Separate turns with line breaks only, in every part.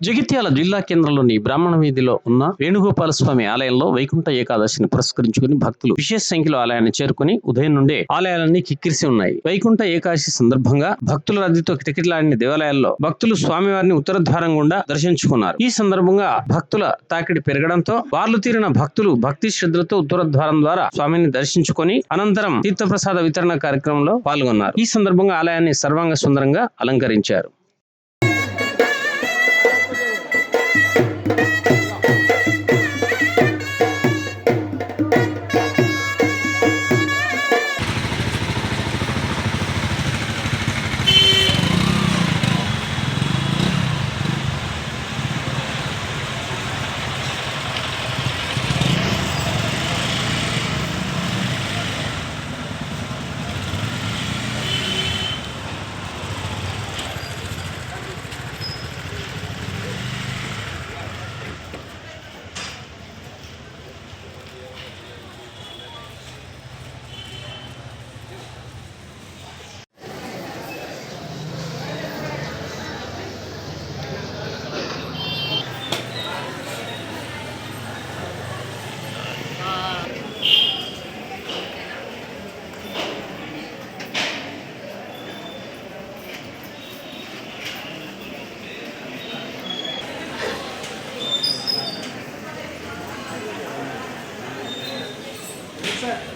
జగిత్యాల జిల్లా కేంద్రంలోని బ్రాహ్మణ వీధిలో ఉన్న వేణుగోపాల స్వామి ఆలయంలో వైకుంఠ ఏకాదశిని పురస్కరించుకుని భక్తులు విశేష సంఖ్యలో ఆలయాన్ని చేరుకుని ఉదయం నుండే ఆలయాలన్నీ కిక్కిరిసి ఉన్నాయి. వైకుంఠ ఏకాదశి సందర్భంగా భక్తుల రద్దీతో కిటకిటలాడిన దేవాలయాల్లో భక్తులు స్వామివారిని ఉత్తర ద్వారం గుండా దర్శించుకున్నారు. ఈ సందర్భంగా భక్తుల తాకిడి పెరగడంతో వార్లు తీరిన భక్తులు భక్తి శ్రద్ధలతో ఉత్తర ద్వారం ద్వారా స్వామిని దర్శించుకొని అనంతరం తీర్థప్రసాద వితరణ కార్యక్రమంలో పాల్గొన్నారు. ఈ సందర్భంగా ఆలయాన్ని సర్వాంగ సుందరంగా అలంకరించారు.
that.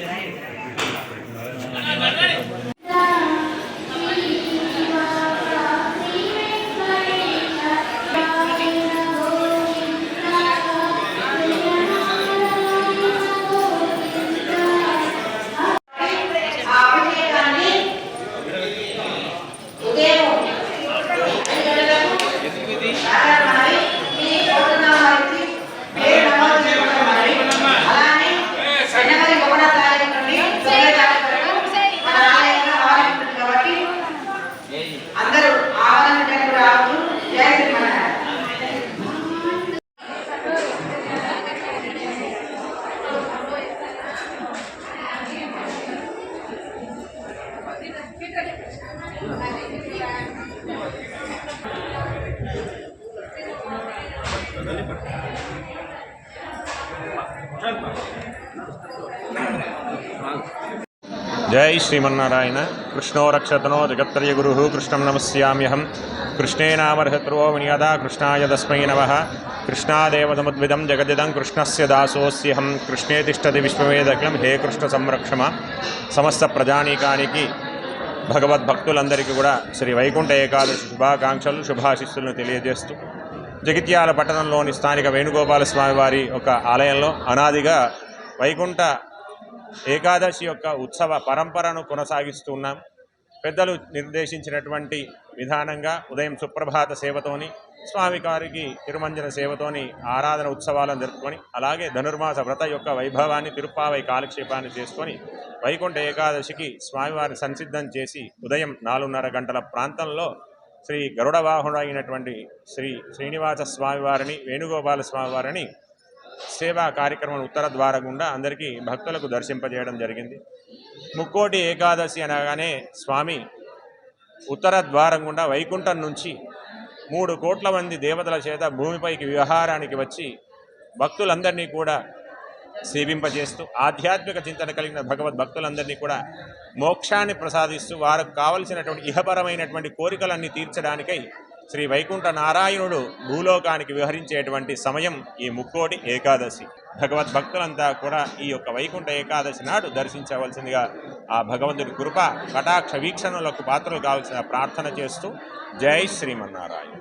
టెంపుల్
ఆ
జై శ్రీమన్నారాయణ. కృష్ణో రక్షతనో జగత్రయ గురు కృష్ణం నమస్యామ్యహం. కృష్ణే నామర్హత్రో వినియదా కృష్ణాయ తస్మై నమ. కృష్ణాదేవసముద్విదం జగదిదం కృష్ణస్య దాసోస్యహం. కృష్ణే తిష్టతి విశ్వవేదఖిలం హే కృష్ణ సంరక్షమ. సమస్త ప్రజానీకానికి భగవద్భక్తులందరికీ కూడా శ్రీ వైకుంఠ ఏకాదశి శుభాకాంక్షలు శుభాశిస్సులను తెలియజేస్తూ జగిత్యాల పట్టణంలోని స్థానిక వేణుగోపాల స్వామి వారి ఒక ఆలయంలో అనాదిగా వైకుంఠ ఏకాదశి యొక్క ఉత్సవ పరంపరను కొనసాగిస్తూ ఉన్నాం. పెద్దలు నిర్దేశించినటువంటి విధానంగా ఉదయం సుప్రభాత సేవతోని స్వామివారికి తిరుమంజన సేవతోని ఆరాధన ఉత్సవాలను జరుపుకొని అలాగే ధనుర్మాస వ్రత యొక్క వైభవాన్ని తిరుప్పావై కాలక్షేపాన్ని చేసుకొని వైకుంఠ ఏకాదశికి స్వామివారిని సంసిద్ధం చేసి ఉదయం నాలుగున్నర గంటల ప్రాంతంలో శ్రీ గరుడవాహుడైనటువంటి శ్రీ శ్రీనివాస స్వామివారిని వేణుగోపాల స్వామివారిని సేవా కార్యక్రమం ఉత్తర ద్వార గుండా అందరికీ భక్తులకు దర్శింపజేయడం జరిగింది. ముక్కోటి ఏకాదశి అనగానే స్వామి ఉత్తర ద్వారం గుండా వైకుంఠం నుంచి మూడు కోట్ల మంది దేవతల చేత భూమిపైకి వ్యవహారానికి వచ్చి భక్తులందరినీ కూడా సేవింపజేస్తూ ఆధ్యాత్మిక చింతన కలిగిన భగవద్ భక్తులందరినీ కూడా మోక్షాన్ని ప్రసాదిస్తూ వారికి కావలసినటువంటి ఇహపరమైనటువంటి కోరికలన్నీ తీర్చడానికై శ్రీ వైకుంఠ నారాయణుడు భూలోకానికి విహరించేటువంటి సమయం ఈ ముక్కోటి ఏకాదశి. భగవద్ భక్తులంతా కూడా ఈ యొక్క వైకుంఠ ఏకాదశి నాడు దర్శించవలసిందిగా ఆ భగవంతుడి కృప కటాక్ష వీక్షణలకు పాత్రలు కావాల్సిన ప్రార్థన చేస్తూ జై శ్రీమన్నారాయణ.